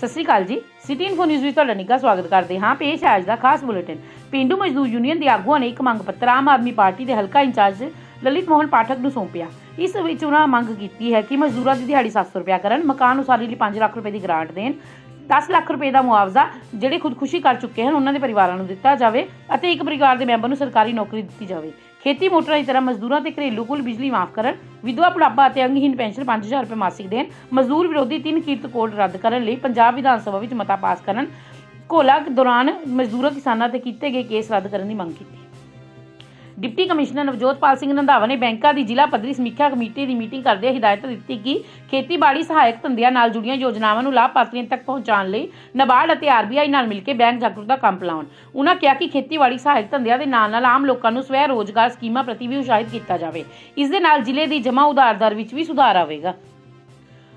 ਸਤਿ ਸ਼੍ਰੀ ਅਕਾਲ ਜੀ। City info news ਵਿੱਚ ਤੁਹਾਡਾ ਨਿੱਘਾ ਸਵਾਗਤ ਕਰਦੇ ਹਾਂ। ਪੇਸ਼ ਹੈ ਅੱਜ ਦਾ ਖਾਸ ਬੁਲੇਟਿਨ। ਪਿੰਡੂ ਮਜ਼ਦੂਰ ਯੂਨੀਅਨ ਦੇ ਆਗੂਆਂ ਨੇ ਇੱਕ ਮੰਗ ਪੱਤਰ ਆਮ ਆਦਮੀ ਪਾਰਟੀ ਦੇ ਹਲਕਾ ਇੰਚਾਰਜ ਲਲਿਤ ਮੋਹਨ ਪਾਠਕ ਨੂੰ ਸੌਂਪਿਆ। ਇਸ ਵਿੱਚ ਉਹਨਾਂ ਮੰਗ ਕੀਤੀ ਹੈ ਕਿ ਮਜ਼ਦੂਰਾਂ ਦੀ ਦਿਹਾੜੀ 700 ਰੁਪਇਆ ਕਰਨ, ਮਕਾਨ ਉਸਾਰੀ ਲਈ 5 ਲੱਖ ਰੁਪਏ ਦੀ ਗ੍ਰਾਂਟ ਦੇਣ 10 ਲੱਖ ਰੁਪਏ ਦਾ ਮੁਆਵਜ਼ਾ ਜਿਹੜੇ ਖੁਦਕੁਸ਼ੀ ਕਰ ਚੁੱਕੇ ਹਨ ਉਹਨਾਂ ਦੇ ਪਰਿਵਾਰਾਂ ਨੂੰ ਦਿੱਤਾ ਜਾਵੇ ਅਤੇ ਇੱਕ ਪਰਿਵਾਰ ਦੇ ਮੈਂਬਰ ਨੂੰ ਸਰਕਾਰੀ ਨੌਕਰੀ ਦਿੱਤੀ ਜਾਵੇ। ਖੇਤੀ ਮੋਟਰਾਂ ਦੀ ਤਰ੍ਹਾਂ ਮਜ਼ਦੂਰਾਂ ਤੇ ਘਰੇਲੂ ਕੁੱਲ ਬਿਜਲੀ ਮਾਫ ਕਰਨ, ਵਿਧਵਾ ਬੁਢਾਪਾ ਅਤੇ ਅੰਗਹੀਨ ਪੈਨਸ਼ਨ 5000 ਰੁਪਏ ਮਾਸਿਕ ਦੇਣ, ਮਜ਼ਦੂਰ ਵਿਰੋਧੀ ਤਿੰਨ ਕਿਰਤ ਕੋਡ ਰੱਦ ਕਰਨ ਲਈ ਪੰਜਾਬ ਵਿਧਾਨ ਸਭਾ ਵਿੱਚ ਮਤਾ ਪਾਸ ਕਰਨ, ਘੋਲਾ ਦੌਰਾਨ ਮਜ਼ਦੂਰਾਂ, ਕਿਸਾਨਾਂ ਤੇ ਕੀਤੇ ਗਏ ਕੇਸ ਰੱਦ ਕਰਨ ਦੀ ਮੰਗ ਕੀਤੀ। ਡਿਪਟੀ ਕਮਿਸ਼ਨਰ ਨਵਜੋਤਪਾਲ ਸਿੰਘ ਰੰਧਾਵਾ ਨੇ ਬੈਂਕਾਂ ਦੀ ਜ਼ਿਲ੍ਹਾ ਪੱਧਰੀ ਸਮੀਖਿਆ ਕਮੇਟੀ ਦੀ ਮੀਟਿੰਗ ਕਰਦਿਆਂ ਹਦਾਇਤ ਦਿੱਤੀ ਕਿ ਖੇਤੀਬਾੜੀ ਸਹਾਇਕ ਧੰਦਿਆਂ ਨਾਲ ਜੁੜੀਆਂ ਯੋਜਨਾਵਾਂ ਨੂੰ ਲਾਭਪਾਤਰੀਆਂ ਤੱਕ ਪਹੁੰਚਾਉਣ ਲਈ ਨਾਬਾਰਡ ਅਤੇ ਆਰਬੀਆਈ ਨਾਲ ਮਿਲ ਕੇ ਬੈਂਕ ਜਾਗਰੂਕਤਾ ਕੈਂਪ ਲਾਉਣ। ਉਹਨਾਂ ਕਿਹਾ ਕਿ ਖੇਤੀਬਾੜੀ ਸਹਾਇਕ ਧੰਦਿਆਂ ਦੇ ਨਾਲ ਨਾਲ ਆਮ ਲੋਕਾਂ ਨੂੰ ਸਵੈ ਰੋਜ਼ਗਾਰ ਸਕੀਮਾਂ ਪ੍ਰਤੀ ਵੀ ਉਤਸ਼ਾਹਿਤ ਕੀਤਾ ਜਾਵੇ। ਇਸ ਦੇ ਨਾਲ ਜ਼ਿਲ੍ਹੇ ਦੀ ਜਮ੍ਹਾਂ ਉਧਾਰ ਦਰ ਵਿੱਚ ਵੀ ਸੁਧਾਰ ਆਵੇਗਾ।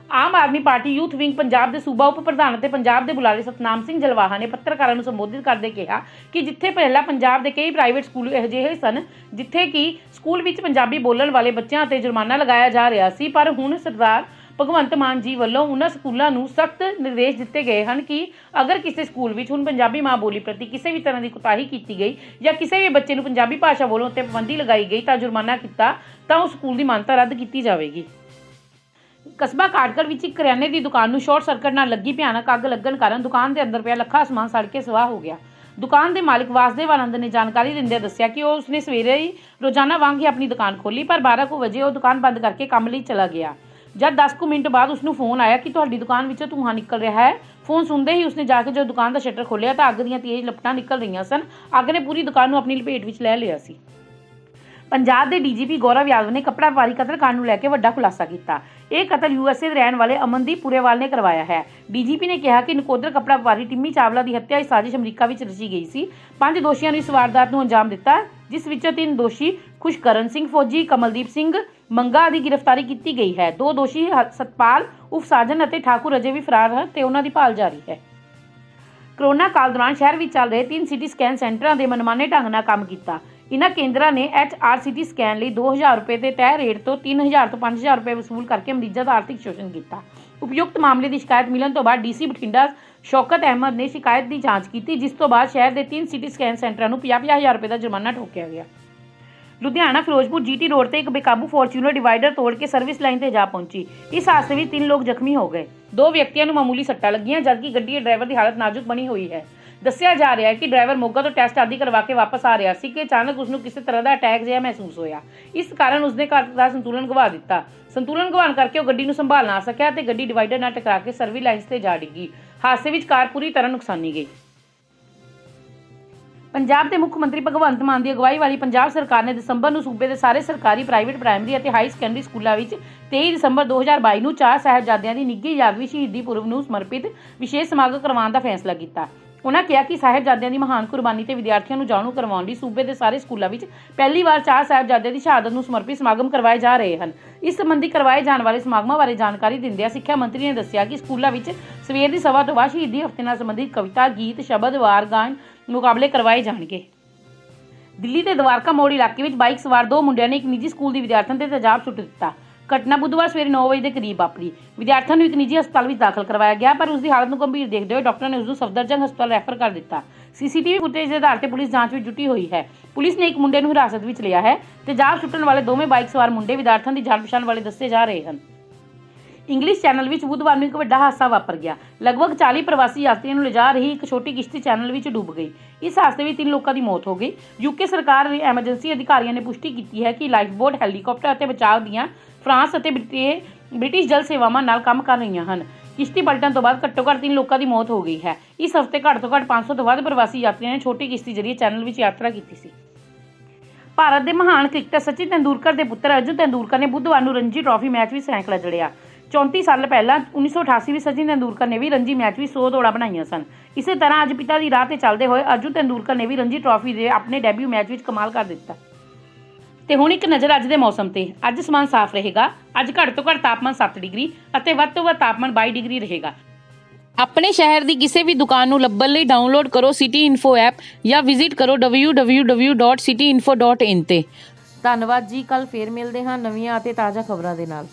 Aam Aadmi party youth wing Punjab ਦੇ ਸੂਬਾ ਉਪ ਪ੍ਰਧਾਨ ਅਤੇ ਪੰਜਾਬ ਦੇ ਬੁਲਾਰੇ ਸਤਨਾਮ ਸਿੰਘ ਜਲਵਾਹਾ ਨੇ ਪੱਤਰਕਾਰਾਂ ਨੂੰ ਸੰਬੋਧਿਤ ਕਰਦੇ ਕਿਹਾ ਕਿ ਜਿੱਥੇ ਪਹਿਲਾਂ ਪੰਜਾਬ ਦੇ ਕਈ ਪ੍ਰਾਈਵੇਟ ਸਕੂਲ ਅਜਿਹੇ ਸਨ, ਜਿੱਥੇ ਕਿ ਸਕੂਲ ਵਿੱਚ ਪੰਜਾਬੀ ਬੋਲਣ ਵਾਲੇ ਬੱਚਿਆਂ ਤੇ ਜੁਰਮਾਨਾ ਲਗਾਇਆ ਜਾ ਰਿਹਾ ਸੀ, ਪਰ ਹੁਣ ਸਰਦਾਰ ਭਗਵੰਤ ਮਾਨ ਜੀ ਵੱਲੋਂ ਉਹਨਾਂ ਸਕੂਲਾਂ ਨੂੰ ਸਖਤ ਨਿਰਦੇਸ਼ ਦਿੱਤੇ ਗਏ ਹਨ ਕਿ ਅਗਰ ਕਿਸੇ ਸਕੂਲ ਵਿੱਚ ਹੁਣ ਪੰਜਾਬੀ ਮਾਂ ਬੋਲੀ ਪ੍ਰਤੀ ਕਿਸੇ ਵੀ ਤਰ੍ਹਾਂ ਦੀ ਕੁਤਾਹੀ ਕੀਤੀ ਗਈ ਜਾਂ ਕਿਸੇ ਵੀ ਬੱਚੇ ਨੂੰ ਪੰਜਾਬੀ ਭਾਸ਼ਾ ਬੋਲਣ ਉੱਤੇ ਪਾਬੰਦੀ ਲਗਾਈ ਗਈ ਤਾਂ ਜੁਰਮਾਨਾ ਕੀਤਾ ਤਾਂ ਉਸ ਸਕੂਲ ਦੀ ਮਾਨਤਾ ਰੱਦ ਕੀਤੀ ਜਾਵੇਗੀ। ਕਸਬਾ ਕਾਟਗੜ ਵਿੱਚ ਇੱਕ ਕਰਿਆਨੇ ਦੀ ਦੁਕਾਨ ਨੂੰ ਸ਼ਾਰਟ ਸਰਕਟ ਨਾਲ ਲੱਗੀ ਭਿਆਨਕ ਅੱਗ ਲੱਗਣ ਕਾਰਨ ਦੁਕਾਨ ਦੇ ਅੰਦਰ ਪਿਆ ਲੱਖਾਂ ਸਮਾਨ ਸੜ ਕੇ ਸਵਾਹ ਹੋ ਗਿਆ। ਦੁਕਾਨ ਦੇ ਮਾਲਕ ਵਾਸਦੇਵ ਆਨੰਦ ਨੇ ਜਾਣਕਾਰੀ ਦਿੰਦਿਆਂ ਦੱਸਿਆ ਕਿ ਉਹ ਉਸਨੇ ਸਵੇਰੇ ਹੀ ਰੋਜ਼ਾਨਾ ਵਾਂਗ ਹੀ ਆਪਣੀ ਦੁਕਾਨ ਖੋਲੀ ਪਰ 12 ਵਜੇ ਉਹ ਦੁਕਾਨ ਬੰਦ ਕਰਕੇ ਕੰਮ ਲਈ ਚਲਾ ਗਿਆ। ਜਦ 10 ਮਿੰਟ ਬਾਅਦ ਉਸਨੂੰ ਫੋਨ ਆਇਆ ਕਿ ਤੁਹਾਡੀ ਦੁਕਾਨ ਵਿੱਚੋਂ ਧੂੰਆਂ ਨਿਕਲ ਰਿਹਾ ਹੈ, ਫੋਨ ਸੁਣਦੇ ਹੀ ਉਸਨੇ ਜਾ ਕੇ ਜਦੋਂ ਦੁਕਾਨ ਦਾ ਸ਼ਟਰ ਖੋਲ੍ਹਿਆ ਤਾਂ ਅੱਗ ਦੀਆਂ ਤੇਜ਼ ਲਪਟਾਂ ਨਿਕਲ ਰਹੀਆਂ ਸਨ। ਅੱਗ ਨੇ ਪੂਰੀ ਦੁਕਾਨ ਨੂੰ ਆਪਣੀ ਲਪੇਟ ਵਿੱਚ ਲੈ ਲਿਆ ਸੀ। ਪੰਜਾਬ ਦੇ ਡੀਜੀਪੀ ਗੌਰਵ ਯਾਦਵ ਨੇ ਕੱਪੜਾ ਵਪਾਰੀ ਕਤਲकांड ਨੂੰ ਲੈ ਕੇ ਵੱਡਾ ਖੁਲਾਸਾ ਕੀਤਾ। ਇਹ ਕਤਲ ਯੂਐਸਏ ਦੇ ਰਹਿਣ ਵਾਲੇ ਅਮਨਦੀਪ ਪੁਰੇਵਾਲ ਨੇ ਕਰਵਾਇਆ ਹੈ। ਡੀਜੀਪੀ ਨੇ ਕਿਹਾ ਕਿ ਨਕੋਦਰ ਕੱਪੜਾ ਵਪਾਰੀ ਟਿੰਮੀ ਚਾਵਲਾ ਦੀ ਹੱਤਿਆ ਦੀ ਸਾਜ਼ਿਸ਼ ਅਮਰੀਕਾ ਵਿੱਚ ਰਚੀ ਗਈ ਸੀ। ਪੰਜ ਦੋਸ਼ੀਆਂ ਨੂੰ ਇਸ ਵਾਰਦਾਤ ਨੂੰ ਅੰਜਾਮ ਦਿੱਤਾ, ਜਿਸ ਵਿੱਚੋਂ ਤਿੰਨ ਦੋਸ਼ੀ ਖੁਸ਼ਕਰਨ ਸਿੰਘ ਫੌਜੀ, ਕਮਲਦੀਪ ਸਿੰਘ ਮੰਗਾ ਦੀ ਗ੍ਰਿਫਤਾਰੀ ਕੀਤੀ ਗਈ ਹੈ। ਦੋ ਦੋਸ਼ੀ ਹ- ਸਤਪਾਲ ਉਫ ਸਾਜਨ ਅਤੇ ਠਾਕੁਰ ਅਜੇ ਵੀ ਫਰਾਰ ਹਨ ਤੇ ਉਹਨਾਂ ਦੀ ਭਾਲ ਜਾਰੀ ਹੈ। ਕਰੋਨਾ ਕਾਲ ਦੌਰਾਨ ਸ਼ਹਿਰ ਵਿੱਚ ਚੱਲ ਰਹੇ ਤਿੰਨ ਸਿਟੀ ਸਕੈਨ ਸੈਂਟਰਾਂ ਦੇ ਮਨਮਾਨੇ ਢੰਗ ਨਾਲ ਕੰਮ ਕੀਤਾ। ਇਨ੍ਹਾਂ ਕੇਂਦਰਾਂ ਨੇ ਐਚਆਰਸੀਟੀ ਸਕੈਨ ਲਈ 2000 ਰੁਪਏ ਦੇ ਤੈਅ ਰੇਟ ਤੋਂ 3000 ਤੋਂ 5000 ਰੁਪਏ ਵਸੂਲ ਕਰਕੇ ਮਰੀਜ਼ਾਂ ਦਾ ਆਰਥਿਕ ਸ਼ੋਸ਼ਣ ਕੀਤਾ। ਉਪਯੁਕਤ ਮਾਮਲੇ ਦੀ ਸ਼ਿਕਾਇਤ ਮਿਲਣ ਤੋਂ ਬਾਅਦ ਡੀਸੀ ਬਠਿੰਡਾ ਸ਼ੌਕਤ ਅਹਿਮਦ ਨੇ ਸ਼ਿਕਾਇਤ ਦੀ ਜਾਂਚ ਕੀਤੀ, ਜਿਸ ਤੋਂ ਬਾਅਦ ਸ਼ਹਿਰ ਦੇ ਤਿੰਨ ਸਿਟੀ ਸਕੈਨ ਸੈਂਟਰਾਂ ਨੂੰ 50-50000 ਰੁਪਏ ਦਾ ਜੁਰਮਾਨਾ ਠੋਕਿਆ ਗਿਆ। ਲੁਧਿਆਣਾ, ਫਿਰੋਜ਼ਪੁਰ, ਜੀਟੀ ਰੋਡ ਤੇ ਇੱਕ ਬੇਕਾਬੂ ਫੋਰਚੂਨਰ ਡਿਵਾਈਡਰ ਤੋੜ ਕੇ ਸਰਵਿਸ ਲਾਈਨ ਤੇ ਜਾ ਪਹੁੰਚੀ। ਇਸ ਹਾਦਸੇ ਵਿੱਚ ਤਿੰਨ ਲੋਕ ਜ਼ਖਮੀ ਹੋ ਗਏ। ਦੋ ਵਿਅਕਤੀਆਂ ਨੂੰ ਮਾਮੂਲੀ ਸੱਟਾਂ ਲੱਗੀਆਂ, ਜਦਕਿ ਗੱਡੀ ਦੇ ਡਰਾਈਵਰ ਦੀ ਹਾਲਤ ਨਾਜ਼ੁਕ ਬਣੀ ਹੋਈ ਹੈ। ਦੱਸਿਆ ਜਾ ਰਿਹਾ ਹੈ ਕਿ ਡਰਾਈਵਰ ਮੋਗਾ ਤੋਂ ਟੈਸਟ ਆਦਿ ਕਰਵਾ ਕੇ ਵਾਪਸ ਆ ਰਿਹਾ ਸੀ ਕਿ ਅਚਾਨਕ ਉਸ ਨੂੰ ਕਿਸੇ ਤਰ੍ਹਾਂ ਦਾ ਅਟੈਕ ਜਿਹਾ ਮਹਿਸੂਸ ਹੋਇਆ। ਇਸ ਕਾਰਨ ਉਸਨੇ ਘਰ ਦਾ ਸੰਤੁਲਨ ਗਵਾ ਦਿੱਤਾ। ਸੰਤੁਲਨ ਗਵਾਉਣ ਕਰਕੇ ਉਹ ਗੱਡੀ ਨੂੰ ਸੰਭਾਲ ਨਾ ਸਕਿਆ ਤੇ ਗੱਡੀ ਡਿਵਾਈਡਰ ਨਾਲ ਟਕਰਾ ਕੇ ਸਰਵਿਸ ਲਾਈਨ ਤੇ ਜਾ ਡਿੱਗੀ। ਹਾਦਸੇ ਵਿੱਚ ਕਾਰ ਪੂਰੀ ਤਰ੍ਹਾਂ ਨੁਕਸਾਨੀ ਗਈ। ਪੰਜਾਬ ਦੇ ਮੁੱਖ ਮੰਤਰੀ ਭਗਵੰਤ ਮਾਨ ਦੀ ਅਗਵਾਈ ਵਾਲੀ ਪੰਜਾਬ ਸਰਕਾਰ ਨੇ ਦਸੰਬਰ ਨੂੰ ਸੂਬੇ ਦੇ ਸਾਰੇ ਸਰਕਾਰੀ, ਪ੍ਰਾਈਵੇਟ, ਪ੍ਰਾਇਮਰੀ ਅਤੇ ਹਾਈ ਸੈਕੰਡਰੀ ਸਕੂਲਾਂ ਵਿੱਚ 23 ਦਸੰਬਰ 2022 ਨੂੰ ਚਾਰ ਸਾਹਿਬਜ਼ਾਦਿਆਂ ਦੀ ਨਿੱਘੀ ਯਾਦਵੀ ਸ਼ਹੀਦੀ ਪੁਰਬ ਨੂੰ ਸਮਰਪਿਤ ਵਿਸ਼ੇਸ਼ ਸਮਾਗਮ ਕਰਵਾਉਣ ਦਾ ਫੈਸਲਾ ਕੀਤਾ। ਉਨ੍ਹਾਂ ਕਿਹਾ ਕਿ ਸਾਹਿਬਜ਼ਾਦਿਆਂ ਦੀ ਮਹਾਨ ਕੁਰਬਾਨੀ ਤੇ ਵਿਦਿਆਰਥੀਆਂ ਨੂੰ ਜਾਣੂ ਕਰਵਾਉਣ ਲਈ ਸੂਬੇ ਦੇ ਸਾਰੇ ਸਕੂਲਾਂ ਵਿੱਚ ਪਹਿਲੀ ਵਾਰ ਚਾਰ ਸਾਹਿਬਜ਼ਾਦਿਆਂ ਦੀ ਸ਼ਹਾਦਤ ਨੂੰ ਸਮਰਪਿਤ ਸਮਾਗਮ ਕਰਵਾਏ ਜਾ ਰਹੇ ਹਨ। ਇਸ ਸੰਬੰਧੀ ਕਰਵਾਏ ਜਾਣ ਵਾਲੇ ਸਮਾਗਮਾਂ ਬਾਰੇ ਜਾਣਕਾਰੀ ਦਿੰਦਿਆਂ ਸਿੱਖਿਆ ਮੰਤਰੀ ਨੇ ਦੱਸਿਆ ਕਿ ਸਕੂਲਾਂ ਵਿੱਚ ਸਵੇਰ ਦੀ ਸਭਾ ਤੋਂ ਬਾਅਦ ਸ਼ਹੀਦੀ ਹਫ਼ਤੇ ਨਾਲ ਸੰਬੰਧਿਤ ਕਵਿਤਾ, ਗੀਤ, ਸ਼ਬਦ, ਵਾਰ ਗਾਣ ਮੁਕਾਬਲੇ ਕਰਵਾਏ ਜਾਣਗੇ। ਦਿੱਲੀ ਦੇ ਦਵਾਰਕਾ ਮੋੜ ਇਲਾਕੇ ਵਿੱਚ ਬਾਈਕ ਸਵਾਰ ਦੋ ਮੁੰਡਿਆਂ ਨੇ ਇੱਕ ਨਿੱਜੀ ਸਕੂਲ ਦੀ ਵਿਦਿਆਰਥਣ ਤੇ ਤੇਜ਼ਾਬ ਸੁੱਟ ਦਿੱਤਾ। ਘਟਨਾ ਬੁੱਧਵਾਰ ਸਵੇਰੇ 9 ਵਜੇ ਦੇ ਕਰੀਬ ਵਾਪਰੀ। ਵਿਦਿਆਰਥਣ ਨੂੰ ਇੱਕ ਨਿੱਜੀ ਹਸਪਤਾਲ ਵਿੱਚ ਦਾਖਲ ਕਰਵਾਇਆ ਗਿਆ, ਪਰ ਉਸ ਦੀ ਹਾਲਤ ਨੂੰ ਗੰਭੀਰ ਦੇਖਦੇ ਹੋਏ ਡਾਕਟਰ ਨੇ ਉਸ ਨੂੰ ਸਫਦਰਜੰਗ ਹਸਪਤਾਲ ਰੈਫਰ ਕਰ ਦਿੱਤਾ। ਸੀਸੀਟੀਵੀ ਫੁਟੇਜ ਦੇ ਆਧਾਰ ਤੇ ਪੁਲਿਸ ਜਾਂਚ ਵਿੱਚ ਜੁਟੀ ਹੋਈ ਹੈ। ਪੁਲਿਸ ਨੇ ਇੱਕ ਮੁੰਡੇ ਨੂੰ ਹਿਰਾਸਤ ਵਿੱਚ ਲਿਆ ਹੈ ਤੇਜ਼ਾਬ ਸੁੱਟਣ ਵਾਲੇ ਦੋਵੇਂ ਬਾਈਕ ਸਵਾਰ ਮੁੰਡੇ ਵਿਦਿਆਰਥਣ ਦੀ ਜਾਣ ਪਛਾਣ ਵਾਲੇ ਦੱਸੇ ਜਾ ਰਹੇ ਹਨ। ਇੰਗਲਿਸ਼ ਚੈਨਲ ਵਿੱਚ ਬੁੱਧਵਾਰ ਨੂੰ ਇੱਕ ਵੱਡਾ ਹਾਦਸਾ ਵਾਪਰ ਗਿਆ। ਲਗਭਗ 40 ਪ੍ਰਵਾਸੀ ਯਾਤਰੀਆਂ ਨੂੰ ਲਿਜਾ ਰਹੀ ਇੱਕ ਛੋਟੀ ਕਿਸ਼ਤੀ ਚੈਨਲ ਵਿੱਚ ਡੁੱਬ ਗਈ। ਇਸ ਹਾਦਸੇ ਵਿੱਚ ਤਿੰਨ ਲੋਕਾਂ ਦੀ ਮੌਤ ਹੋ ਗਈ। ਯੂਕੇ ਸਰਕਾਰ ਦੇ ਐਮਰਜੈਂਸੀ ਅਧਿਕਾਰੀਆਂ ਨੇ ਪੁਸ਼ਟੀ ਕੀਤੀ ਹੈ ਕਿ ਲਾਈਫ ਬੋਟ ਹੈਲੀਕਾਪਟਰ ਅਤੇ ਬਚਾਅ ਦੀਆਂ ਫਰਾਂਸ ਅਤੇ ਬ੍ਰਿਟਿਸ਼ ਜਲ ਸੇਵਾਵਾਂ ਨਾਲ ਕੰਮ ਕਰ ਰਹੀਆਂ ਹਨ। ਕਿਸ਼ਤੀ ਪਲਟਣ ਤੋਂ ਬਾਅਦ ਘੱਟੋ ਘੱਟ ਤਿੰਨ ਲੋਕਾਂ ਦੀ ਮੌਤ ਹੋ ਗਈ ਹੈ। ਇਸ ਹਫ਼ਤੇ ਘੱਟ ਤੋਂ ਘੱਟ 500 ਤੋਂ ਵੱਧ ਪ੍ਰਵਾਸੀ ਯਾਤਰੀਆਂ ਨੇ ਛੋਟੀ ਕਿਸ਼ਤੀ ਜ਼ਰੀਏ ਚੈਨਲ ਵਿੱਚ ਯਾਤਰਾ ਕੀਤੀ ਸੀ। ਭਾਰਤ ਦੇ ਮਹਾਨ ਕ੍ਰਿਕਟਰ ਸਚਿਨ ਤੈਂਦੂਲਕਰ ਦੇ ਪੁੱਤਰ ਅਰਜੁਨ ਤੈਂਦੂਲਕਰ ਨੇ ਬੁੱਧਵਾਰ ਨੂੰ ਰਣਜੀ ਟਰਾਫੀ ਮੈਚ ਵਿੱਚ ਸੈਂਕੜਾ ਜੜਿਆ। 34 ਸਾਲ ਪਹਿਲਾਂ 1988 ਵਿੱਚ ਸਚਿਨ ਤੈਂਦੂਲਕਰ ਨੇ ਵੀ ਰਣਜੀ ਮੈਚ ਵਿੱਚ 100 ਦੌੜਾਂ ਬਣਾਈਆਂ ਸਨ। ਇਸੇ ਤਰ੍ਹਾਂ ਅੱਜ ਪਿਤਾ ਦੀ ਰਾਹ ਤੇ ਚੱਲਦੇ ਹੋਏ ਅਰਜੁਨ ਤੰਦੂਲਕਰ ਨੇ ਵੀ ਰਣਜੀ ਟਰਾਫੀ ਦੇ ਆਪਣੇ ਡੈਬਿਊ ਮੈਚ ਵਿੱਚ ਕਮਾਲ ਕਰ ਦਿੱਤਾ। ਤੇ ਹੁਣ ਇੱਕ ਨਜ਼ਰ ਅੱਜ ਦੇ ਮੌਸਮ ਤੇ। ਅੱਜ ਸਮਾਨ ਸਾਫ਼ ਰਹੇਗਾ। ਅੱਜ ਘੱਟ ਤੋਂ ਘੱਟ ਤਾਪਮਾਨ 7 ਡਿਗਰੀ ਅਤੇ ਵੱਧ ਤੋਂ ਵੱਧ ਤਾਪਮਾਨ 22 ਡਿਗਰੀ ਰਹੇਗਾ। ਆਪਣੇ ਸ਼ਹਿਰ ਦੀ ਕਿਸੇ ਵੀ ਦੁਕਾਨ ਨੂੰ ਲੱਭਣ ਲਈ ਡਾਊਨਲੋਡ ਕਰੋ ਸਿਟੀ ਇਨਫੋ ਐਪ ਜਾਂ ਵਿਜ਼ਿਟ ਕਰੋ www.cityinfo.in ਤੇ। ਧੰਨਵਾਦ ਜੀ। ਕੱਲ ਫੇਰ ਮਿਲਦੇ ਹਾਂ ਨਵੀਆਂ ਅਤੇ ਤਾਜ਼ਾ ਖਬਰਾਂ ਦੇ ਨਾਲ।